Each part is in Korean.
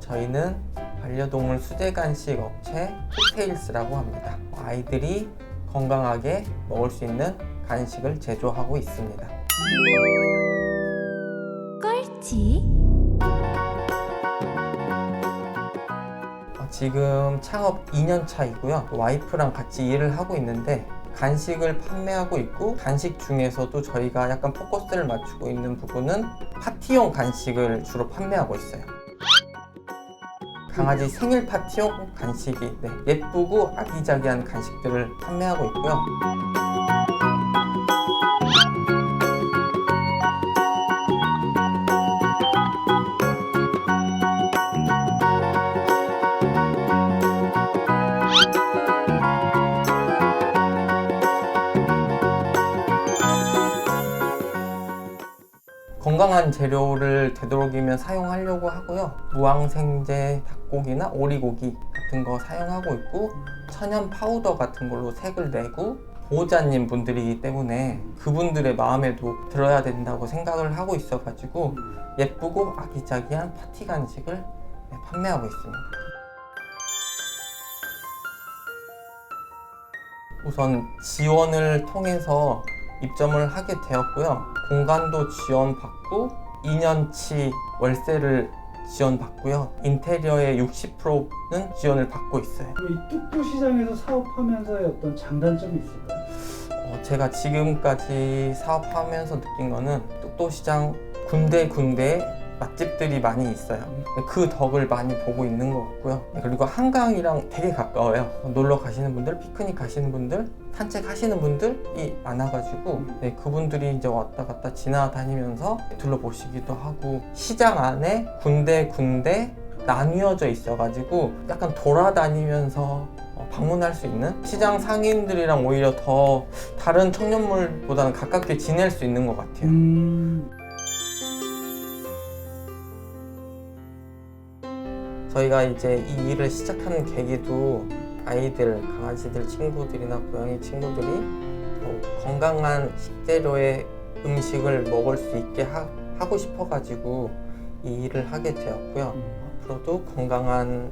건강한 수제 간식 업체 푸테일스라고 합니다. 아이들이 건강하게 먹을 수 있는 간식을 제조하고 있습니다. 꼴찌 어, 지금 창업 2년 차이고요. 와이프랑 같이 일을 하고 있는데 간식을 판매하고 있고 간식 중에서도 저희가 약간 포커스를 맞추고 있는 부분은 파티용 간식을 주로 판매하고 있어요. 강아지 생일 파티용 간식이 네, 예쁘고 아기자기한 간식들을 판매하고 있고요. 건강한 재료를 되도록이면 사용하려고 하고요. 무항생제 닭고기나 오리고기 같은 거 사용하고 있고 천연 파우더 같은 걸로 색을 내고 보호자님 분들이기 때문에 그분들의 마음에도 들어야 된다고 생각을 하고 있어가지고 예쁘고 아기자기한 파티 간식을 네, 판매하고 있습니다. 우선 지원을 통해서 입점을 하게 되었고요. 공간도 지원받고 2년치 월세를 지원받고요. 인테리어의 60%는 지원을 받고 있어요. 이 뚝도 시장에서 사업하면서의 어떤 장단점이 있을까요? 어, 제가 지금까지 사업하면서 느낀 거는 뚝도 시장 군데군데 맛집들이 많이 있어요. 그 덕을 많이 보고 있는 것 같고요. 그리고 한강이랑 되게 가까워요. 놀러 가시는 분들, 피크닉 가시는 분들, 산책하시는 분들이 많아가지고 네, 그분들이 이제 왔다 갔다 지나다니면서 둘러보시기도 하고 시장 안에 군데 군데 나뉘어져 있어가지고 약간 돌아다니면서 어, 방문할 수 있는 시장 상인들이랑 오히려 더 다른 청년물보다는 가깝게 지낼 수 있는 것 같아요. 음, 저희가 이제 이 일을 시작하는 계기도 아이들, 강아지들 친구들이나 고양이 친구들이 더 건강한 식재료의 음식을 먹을 수 있게 하, 하고 싶어가지고 이 일을 하게 되었고요. 앞으로도 건강한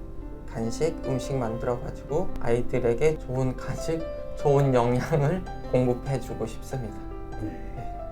간식, 음식 만들어가지고 아이들에게 좋은 간식, 좋은 영양을 공급해주고 싶습니다. 네.